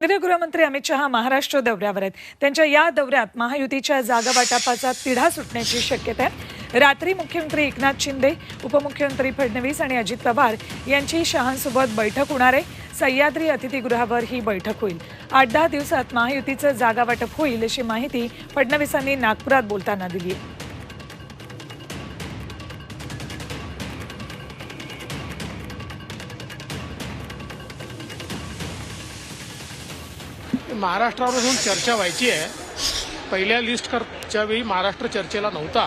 केंद्रीय गृहमंत्री अमित शहा महाराष्ट्र दौऱ्यावर आहेत. त्यांच्या या दौऱ्यात महायुतीच्या जागावाटपाचा तिढा सुटण्याची शक्यता आहे. रात्री मुख्यमंत्री एकनाथ शिंदे उपमुख्यमंत्री फडणवीस आणि अजित पवार यांची शहांसोबत बैठक होणार आहे. सह्याद्री अतिथीगृहावर ही बैठक होईल. आठ दहा दिवसात महायुतीचं जागा वाटप होईल अशी माहिती फडणवीसांनी नागपुरात बोलताना दिली आहे. महाराष्ट्रावरून चर्चा व्हायची आहे. पहिल्या लिस्ट करच्या वेळी महाराष्ट्र चर्चेला नव्हता.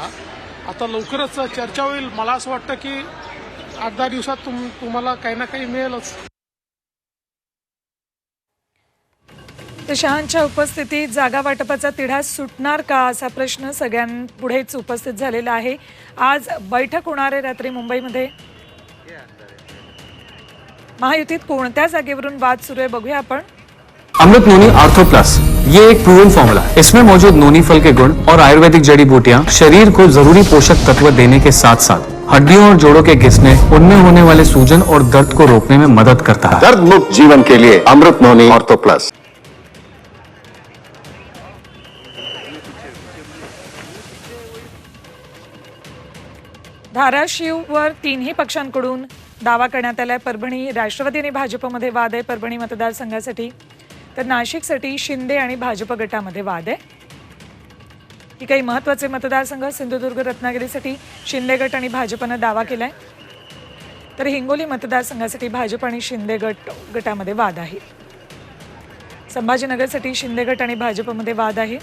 आता लवकरच चर्चा होईल. मला असं वाटतं की आठ दहा दिवसात तुम तुम्हाला काही ना काही मिळेलच. तर शहांच्या उपस्थितीत जागा वाटपाचा तिढा सुटणार का असा प्रश्न सगळ्यांपुढेच उपस्थित झालेला आहे. आज बैठक होणार आहे रात्री मुंबईमध्ये. महायुतीत कोणत्या जागेवरून वाद सुरू आहे बघूया आपण. अमृत नोनी आर्थो प्लस ये एक प्रूवन फॉर्मूला है। इसमें मौजूद नोनी फल के गुण और आयुर्वेदिक जड़ी बूटियां शरीर को जरूरी पोषक तत्व देने के साथ साथ हड्डियों और जोड़ों के घिसने उनमें होने वाले सूजन और दर्द को रोकने में मदद करता है। दर्द मुक्त जीवन के लिए अमृत नोनी ऑर्थो प्लस धाराशिववर तीनही पक्षांकडून दावा करण्यात आलाय. परभणी राष्ट्रवादी आणि भाजपमध्ये वाद आहे. परभणी मतदारसंघासाठी तर नाशिकसाठी शिंदे आणि भाजप गटामध्ये वाद आहे. ही काही महत्त्वाचे मतदारसंघ सिंधुदुर्ग रत्नागिरीसाठी शिंदे गट आणि भाजपनं दावा केला आहे तर हिंगोली मतदारसंघासाठी भाजप आणि शिंदे गट गटामध्ये वाद आहे. संभाजीनगरसाठी शिंदे गट आणि भाजपमध्ये वाद आहे.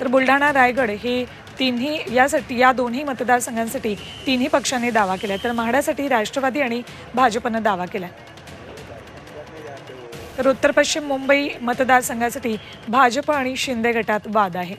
तर बुलढाणा रायगड हे तिन्ही यासाठी या दोन्ही मतदारसंघांसाठी तिन्ही पक्षांनी दावा केला तर म्हाडासाठी राष्ट्रवादी आणि भाजपनं दावा केला तर उत्तर पश्चिम मुंबई मतदारसंघासाठी भाजप आणि शिंदे गटात वाद आहे.